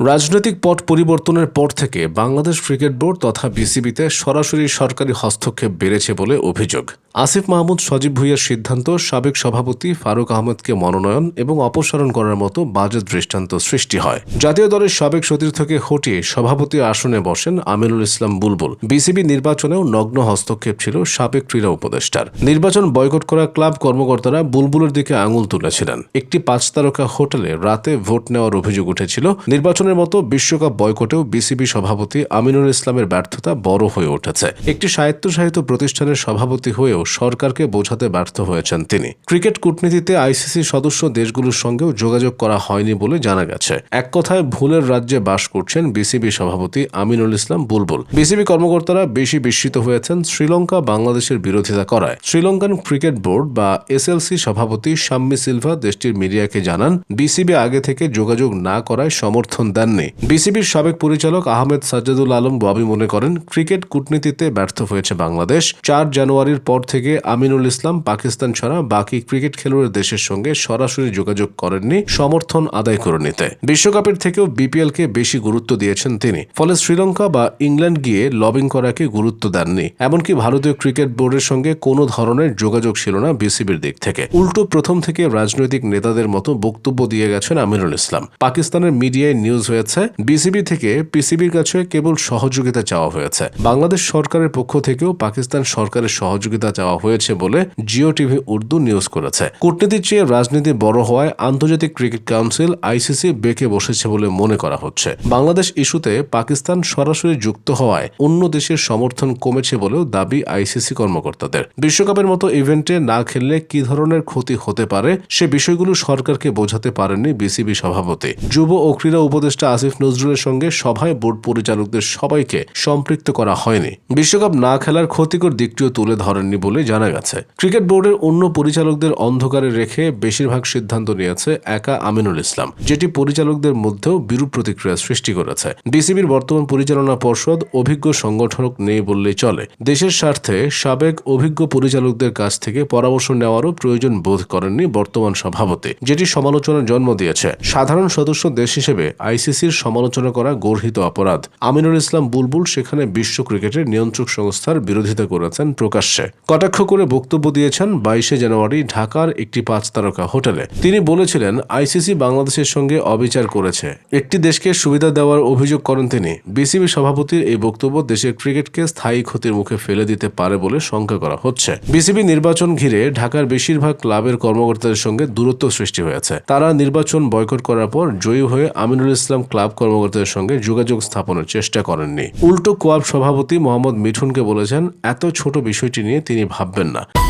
রাজনৈতিক পট পরিবর্তনের পর থেকে বাংলাদেশ ক্রিকেট বোর্ড তথা বিসিবিতে সরাসরি সরকারি হস্তক্ষেপ বেড়েছে বলে অভিযোগ। আসিফ মাহমুদ, সজীব ভুইয়ার সিদ্ধান্ত, সাবেক সভাপতি ফারুক আহমেদকে মনোনয়ন এবং অপসারণ করার মতো বাজেট দৃষ্টান্ত সৃষ্টি হয়। জাতীয় দলের সাবেক সতীর্থকে হটিয়ে সভাপতি আসনে বসেন আমিনুল ইসলাম বুলবুল। বিসিবি নির্বাচনেও নগ্ন হস্তক্ষেপ ছিল সাবেক ক্রীড়া উপদেষ্টার। নির্বাচন বয়কট করা ক্লাব কর্মকর্তারা বুলবুলের দিকে আঙুল তুলেছিলেন। একটি পাঁচ তারকা হোটেলে রাতে ভোট নেওয়ার অভিযোগ উঠেছিল। নির্বাচনের মতো বিশ্বকাপ বয়কটেও বিসিবি সভাপতি আমিনুল ইসলামের ব্যর্থতা বড় হয়ে উঠেছে। একটি স্বায়ত্তশাসিত প্রতিষ্ঠানের সভাপতি হয়েও সরকারকে বোঝাতে ব্যর্থ হয়েছেন তিনি। ক্রিকেট কূটনীতিতে আইসিসি সদস্য দেশগুলোর সঙ্গেও যোগাযোগ করা হয়নি বলে জানা গেছে। এক কথায়, ভুলের রাজ্যে বাস করছেন বিসিবি সভাপতি আমিনুল ইসলাম বুলবুল। বিসিবি কর্মকর্তারা বেশি বিস্মিত হয়েছেন শ্রীলঙ্কা বাংলাদেশের বিরোধিতা করায়। শ্রীলঙ্কান ক্রিকেট বোর্ড বা এসএলসি সভাপতি শাম্মি সিলভা দেশটির মিডিয়াকে জানান, বিসিবি আগে থেকে যোগাযোগ না করায় সমর্থন দেননি। বিসিবির সাবেক পরিচালক আহমেদ সাজ্জাদুল আলম বাবি মনে করেন, ক্রিকেট কূটনীতিতে ব্যর্থ হয়েছে বাংলাদেশ। চার জানুয়ারির পর থেকে আমিনুল ইসলাম পাকিস্তান ছাড়া বাকি ক্রিকেট খেলুড়ের দেশের সঙ্গে সরাসরি যোগাযোগ করেননি, সমর্থন আদায় করে নিতে। বিশ্বকাপের থেকেও বিপিএল কে বেশি গুরুত্ব দিয়েছেন তিনি। ফলে শ্রীলঙ্কা বা ইংল্যান্ড গিয়ে লবিং করাকে গুরুত্ব দেননি। এমনকি ভারতীয় ক্রিকেট বোর্ডের সঙ্গে কোনো ধরনের যোগাযোগ ছিল না বিসিবির দিক থেকে। উল্টো প্রথম থেকে রাজনৈতিক নেতাদের মতো বক্তব্য দিয়ে গেছেন আমিনুল ইসলাম। পাকিস্তানের মিডিয়ায় নিউজ হয়েছে, বিসিবি থেকে পিসিবির কাছে কেবল সহযোগিতা চাওয়া হয়েছে। বাংলাদেশ সরকারের পক্ষ থেকেও পাকিস্তান সরকারের সহযোগিতা চাওয়া হয়েছে বলে জিও টিভি উর্দু নিউজ করেছে। কূটনীতির চেয়ে রাজনীতি বড় হওয়ায় আন্তর্জাতিক ক্রিকেট কাউন্সিল আইসিসি বেঁকে বসেছে বলে মনে করা হচ্ছে। বাংলাদেশ ইস্যুতে পাকিস্তান সরাসরি যুক্ত হওয়ায় অন্য দেশের সমর্থন কমেছে বলেও দাবি আইসিসি কর্মকর্তাদের। বিশ্বকাপের মতো ইভেন্টে না খেললে কি ধরনের ক্ষতি হতে পারে সে বিষয়গুলো সরকারকে বোঝাতে পারেননি বিসিবি সভাপতি। যুব ও ক্রীড়া উপদেষ্টা আসিফ নজরুলের সঙ্গে সভায় বোর্ড পরিচালকদের সবাইকে সম্পৃক্ত করা হয়নি। বিশ্বকাপ না খেলার ক্ষতিকর দিকটিও তুলে ধরেননি বলে জানা গেছে। ক্রিকেট বোর্ডের অন্য পরিচালকদের অন্ধকারে রেখে বেশিরভাগ সিদ্ধান্ত নিয়েছে একা আমিনুল ইসলাম, যেটি পরিচালকদের মধ্যেও বিরূপ প্রতিক্রিয়া সৃষ্টি করেছে। বিসিবির বর্তমান পরিচালনা পর্ষদ অভিজ্ঞ সংগঠক নেই বললেই চলে। দেশের স্বার্থে সাবেক অভিজ্ঞ পরিচালকদের কাছ থেকে পরামর্শ নেওয়ারও প্রয়োজন বোধ করেননি বর্তমান সভাপতি, যেটি সমালোচনার জন্ম দিয়েছে। সাধারণ সদস্য দেশ হিসেবে আইসিসির সমালোচনা করা গর্হিত অপরাধ। আমিনুল ইসলাম বুলবুল সেখানে বিশ্ব ক্রিকেটের নিয়ন্ত্রক সংস্থার বিরোধিতা করেছেন প্রকাশ্যে। কটাক্ষ করে বক্তব্য দিয়েছেন বাইশে জানুয়ারি ঢাকার একটি পাঁচ তারকা হোটেলে। তিনি বলেছিলেন, আইসিসি বাংলাদেশের সঙ্গে অবিচার করেছে। একটি দেশকে সুবিধা দেওয়ার অভিযোগ করেন তিনি। বিসিবি সভাপতির এই বক্তব্য দেশের ক্রিকেটকে স্থায়ী ক্ষতির মুখে ফেলে দিতে পারে বলে শঙ্কা করা হচ্ছে। বিসিবি নির্বাচন ঘিরে ঢাকার বেশিরভাগ ক্লাবের কর্মকর্তাদের সঙ্গে দূরত্ব সৃষ্টি হয়েছে। তারা নির্বাচন বয়কট করার পর জয়ী হয়ে আমিনুল ইসলাম ক্লাব কর্মকর্তাদের সঙ্গে যোগাযোগ স্থাপনের চেষ্টা করেননি। উল্টো কোয়াব সভাপতি মোহাম্মদ মিঠুনকে বলেছেন, এত ছোট বিষয়টি নিয়ে তিনি ভাববেন না।